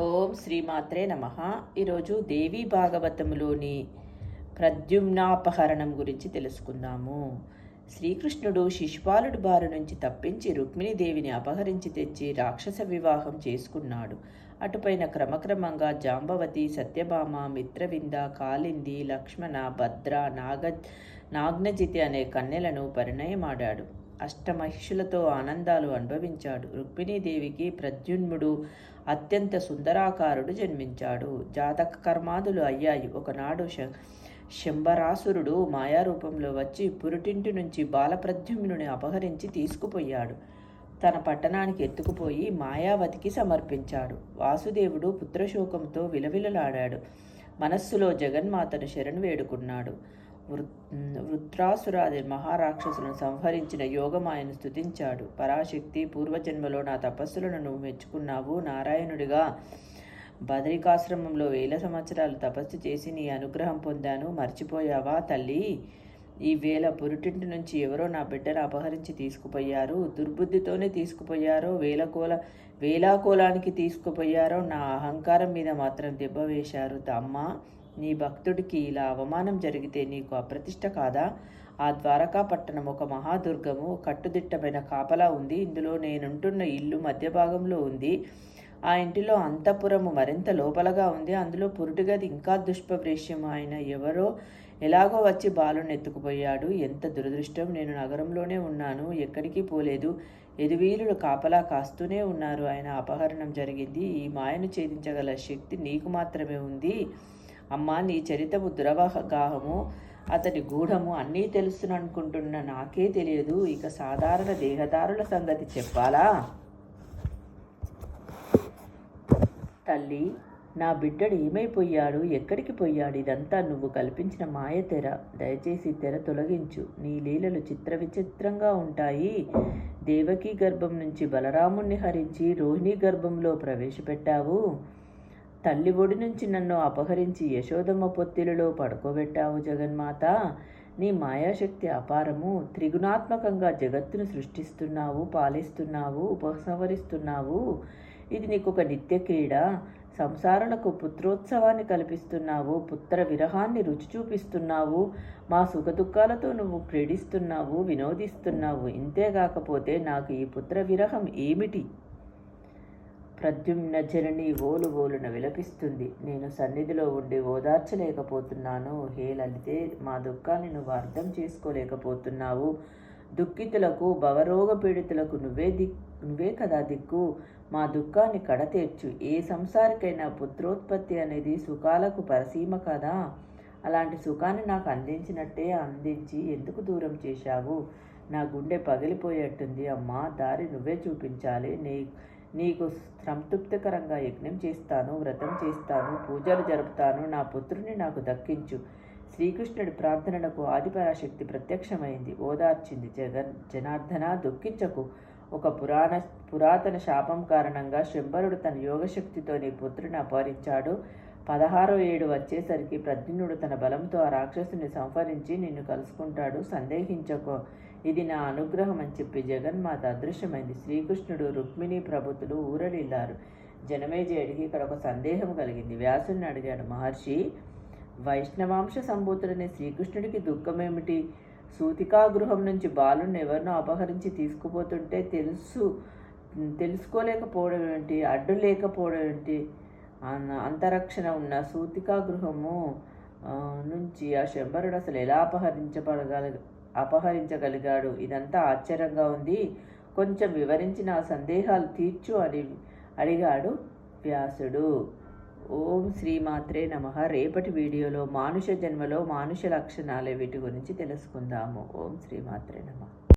ఓం శ్రీమాత్రే నమ. ఈరోజు దేవీ భాగవతములోని ప్రద్యుమ్నాపహరణం గురించి తెలుసుకుందాము. శ్రీకృష్ణుడు శిశుపాలుడి బారి నుంచి తప్పించి రుక్మిణీదేవిని అపహరించి తెచ్చి రాక్షస వివాహం చేసుకున్నాడు. అటుపైన క్రమక్రమంగా జాంబవతి సత్యభామ మిత్రవింద కాలింది లక్ష్మణ భద్ర నాగ నాగ్నజితి అనే కన్యలను పరిణయమాడాడు. అష్టమహిషులతో ఆనందాలు అనుభవించాడు. రుక్మిణీదేవికి ప్రద్యున్ముడు అత్యంత సుందరాకారుడు జన్మించాడు. జాతక కర్మాదులు అయ్యాయి. ఒకనాడు శ శంబరాసురుడు మాయారూపంలో వచ్చి పురుటింటి నుంచి బాలప్రద్యుమ్నుని అపహరించి తీసుకుపోయాడు. తన పట్టణానికి ఎత్తుకుపోయి మాయావతికి సమర్పించాడు. వాసుదేవుడు పుత్రశోకంతో విలవిలలాడాడు. మనస్సులో జగన్మాతను శరణు వేడుకున్నాడు. వృత్రాసురాది మహారాక్షసులను సంహరించిన యోగమాయను స్తుతించాడు. పరాశక్తి పూర్వజన్మలో నా తపస్సులను నువ్వు మెచ్చుకున్నావు. నారాయణుడిగా బదరికాశ్రమంలో వేల సంవత్సరాలు తపస్సు చేసి నీ అనుగ్రహం పొందాను. మర్చిపోయావా తల్లి? ఈ వేళ పురుటింటి నుంచి ఎవరో నా బిడ్డను అపహరించి తీసుకుపోయారు. దుర్బుద్ధితోనే తీసుకుపోయారో వేలకోల వేలాకోలానికి తీసుకుపోయారో నా అహంకారం మీద మాత్రం దెబ్బ వేశారు. తమ్మ నీ భక్తుడికి ఇలా అవమానం జరిగితే నీకు అప్రతిష్ట కాదా? ఆ ద్వారకా పట్టణం ఒక మహాదుర్గము. కట్టుదిట్టమైన కాపలా ఉంది. ఇందులో నేనుంటున్న ఇల్లు మధ్య భాగంలో ఉంది. ఆ ఇంటిలో అంతఃపురము మరింత లోపలగా ఉంది. అందులో పురుటిగది ఇంకా దుష్పభ్రేష్యం ఆయన ఎవరో ఎలాగో వచ్చి బాలుని ఎత్తుకుపోయాడు. ఎంత దురదృష్టం. నేను నగరంలోనే ఉన్నాను. ఎక్కడికి పోలేదు. ఎదువీలుడు కాపలా కాస్తూనే ఉన్నారు. ఆయన అపహరణం జరిగింది. ఈ మాయను ఛేదించగల శక్తి నీకు మాత్రమే ఉంది. అమ్మా నీ చరితము దురవగాహము. అతని గూఢము అన్నీ తెలుసుననుకుంటున్న నాకే తెలియదు. ఇక సాధారణ దేహదారుల సంగతి చెప్పాలా? తల్లి నా బిడ్డడు ఏమైపోయాడు? ఎక్కడికి పోయాడు? ఇదంతా నువ్వు కల్పించిన మాయ తెర దయచేసి తెర తొలగించు. నీ లీలలు చిత్ర విచిత్రంగా ఉంటాయి. దేవకీ గర్భం నుంచి బలరాముణ్ణి హరించి రోహిణి గర్భంలో ప్రవేశపెట్టావు. తల్లి ఒడి నుంచి నన్ను అపహరించి యశోదమ్మ పొత్తిలలో పడుకోబెట్టావు జగన్మాత. నీ మాయాశక్తి అపారము. త్రిగుణాత్మకంగా జగత్తును సృష్టిస్తున్నావు పాలిస్తున్నావు ఉపసంహరిస్తున్నావు. ఇది నీకు ఒక నిత్య క్రీడ? సంసారులకు పుత్రోత్సవాన్ని కల్పిస్తున్నావు పుత్ర విరహాన్ని రుచి చూపిస్తున్నావు మా సుఖదుఖాలతో నువ్వు క్రీడిస్తున్నావు వినోదిస్తున్నావు. ఇంతేగాకపోతే నాకు ఈ పుత్ర విరహం ఏమిటి? ప్రద్యుమ్న జనని ఓలు ఓలున విలపిస్తుంది. నేను సన్నిధిలో ఉండి ఓదార్చలేకపోతున్నాను. హే లలితే మా దుఃఖాన్ని నువ్వు అర్థం చేసుకోలేకపోతున్నావు. దుఃఖితులకు భవరోగ పీడితులకు నువ్వే దిక్ నువ్వే కదా దిక్కు. మా దుఃఖాన్ని కడతీర్చు. ఏ సంసారికైనా పుత్రోత్పత్తి అనేది సుఖాలకు పరసీమ కదా. అలాంటి సుఖాన్ని నాకు అందించినట్టే అందించి ఎందుకు దూరం చేశావు? నా గుండె పగిలిపోయేట్టుంది. అమ్మా దారి నువ్వే చూపించాలి. నీ నీకు సంతృప్తికరంగా యజ్ఞం చేస్తాను వ్రతం చేస్తాను పూజలు జరుపుతాను. నా పుత్రుని నాకు దక్కించు. శ్రీకృష్ణుడి ప్రార్థనలకు ఆదిపరాశక్తి ప్రత్యక్షమైంది. ఓదార్చింది జగన్. జనార్దన దుఃఖించకు. ఒక పురాణ పురాతన శాపం కారణంగా శంబరుడు తన యోగశక్తితో నీ పుత్రుని అపహరించాడు. పదహారో ఏడు వచ్చేసరికి ప్రజ్ఞుడు తన బలంతో ఆ రాక్షసుని సంహరించి నిన్ను కలుసుకుంటాడు. సందేహించకో. ఇది నా అనుగ్రహం అని చెప్పి జగన్మాత అదృశ్యమైంది. శ్రీకృష్ణుడు రుక్మిణి ప్రభుతులు ఊరలిల్లారు. జనమేజయుడికి ఇక్కడ ఒక సందేహం కలిగింది. వ్యాసుని అడిగాడు మహర్షి వైష్ణవాంశ సంభూతుడనే శ్రీకృష్ణుడికి దుఃఖమేమిటి? సూతికా గృహం నుంచి బాలుని ఎవరినో అపహరించి తీసుకుపోతుంటే తెలుసు తెలుసుకోలేకపోవడం ఏంటి? అడ్డు లేకపోవడం ఏంటి? అంతరక్షణ ఉన్న సూతికా గృహము నుంచి ఆ శంబరుడు అసలు ఎలా అపహరించబడగల అపహరించగలిగాడు? ఇదంతా ఆశ్చర్యంగా ఉంది. కొంచెం వివరించి నా సందేహాలు తీర్చు అని అడిగాడు వ్యాసుడు. శ్రీమాత్రే నమ. రేపటి వీడియోలో మానుష జన్మలో మానుష లక్షణాలే వీటి గురించి తెలుసుకుందాము. ఓం శ్రీమాత్రే నమ.